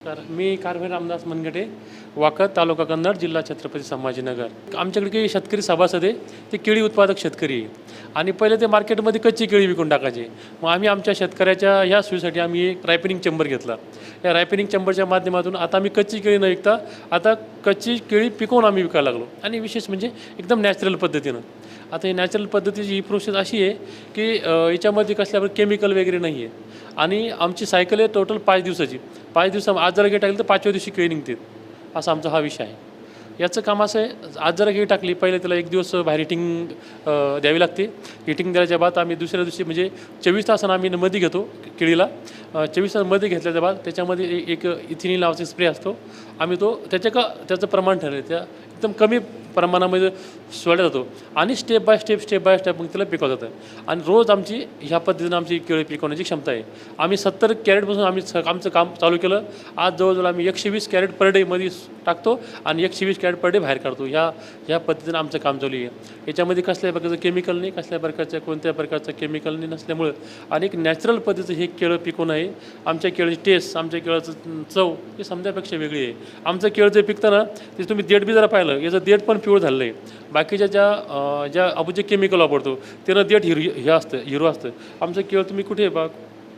तर मी कारवीर रामदास मनगटे वाकद तालुका कन्नड जिल्हा छत्रपती संभाजीनगर. आमच्याकडे काही शेतकरी सभासद आहे ते केळी उत्पादक शेतकरी आहे आणि पहिले ते मार्केटमध्ये कच्ची केळी विकून टाकायचे. मग आम्ही आमच्या शेतकऱ्याच्या ह्या सोयीसाठी आम्ही एक रायपनिंग चेंबर घेतला. या रायपनिंग चेंबरच्या माध्यमातून आता आम्ही कच्ची केळी न विकता आता कच्ची केळी पिकवून आम्ही विकायला लागलो. आणि विशेष म्हणजे एकदम नॅचरल पद्धतीनं. आता ही नॅचरल पद्धतीची ही प्रोसेस अशी आहे की याच्यामध्ये कसल्यावर केमिकल वगैरे नाही आहे आणि आमची सायकल आहे टोटल पाच दिवसाची. पाच दिवसा आज जर गेट टाकली तर पाचव्या दिवशी केळी निघते. असा आमचा हा विषय आहे. याचं काम असं आहे आज जरा केळी टाकली पहिले त्याला एक दिवस बाहेर हिटिंग द्यावी लागते. हिटिंग द्यायच्या बाद आम्ही दुसऱ्या दिवशी म्हणजे चोवीस तासानं आम्ही मध्ये घेतो केळीला. चोवीस तासमध्ये घेतल्याच्या बाद त्याच्यामध्ये एक इथिनी नावाचा स्प्रे असतो. आम्ही तो त्याच्या का त्याचं प्रमाण ठरलं त्या एकदम कमी प्रमाणामध्ये सोडला जातो. आणि step by step step by step मग त्याला पिकवलं जातं. आणि रोज आमची ह्या पद्धतीनं आमची केळी पिकवण्याची क्षमता आहे. आम्ही सत्तर कॅरेटपासून आम्ही स- आमचं काम चालू केलं. आज जवळजवळ आम्ही एकशे वीस कॅरेट पर डेमध्ये टाकतो आणि एकशे वीस कॅरेट पर डे बाहेर काढतो. ह्या ह्या पद्धतीनं आमचं काम चालू आहे. याच्यामध्ये कसल्याही प्रकारचं केमिकल नाही कसल्या प्रकारच्या कोणत्या प्रकारचं केमिकल नाही नसल्यामुळं आणि एक नॅचरल पद्धतीचं हे केळं पिकवणं आहे. आमच्या केळीची टेस्ट आमच्या केळाचं चव ही समजापेक्षा वेगळी आहे. आमचं केळं जे पिकतं ना ते तुम्ही देठ बी जरा पाहिलं. याचं देठ पण पिवळं झालेलं आहे. बाकीच्या ज्या ज्या आपण जे केमिकल वापरतो त्यानं देठ हिर हे असतं हिरो असतं. आमचं केळ तुम्ही कुठे बा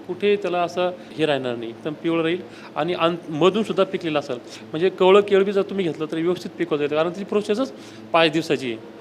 कुठे त्याला असं हे राहणार नाही. एकदम पिवळं राहील. आणि आन मधून सुद्धा पिकलेलं असेल. म्हणजे कवळं केळ बी जर तुम्ही घेतलं तर व्यवस्थित पिकवता येतं. कारण ती प्रोसेसच पाच दिवसाची आहे.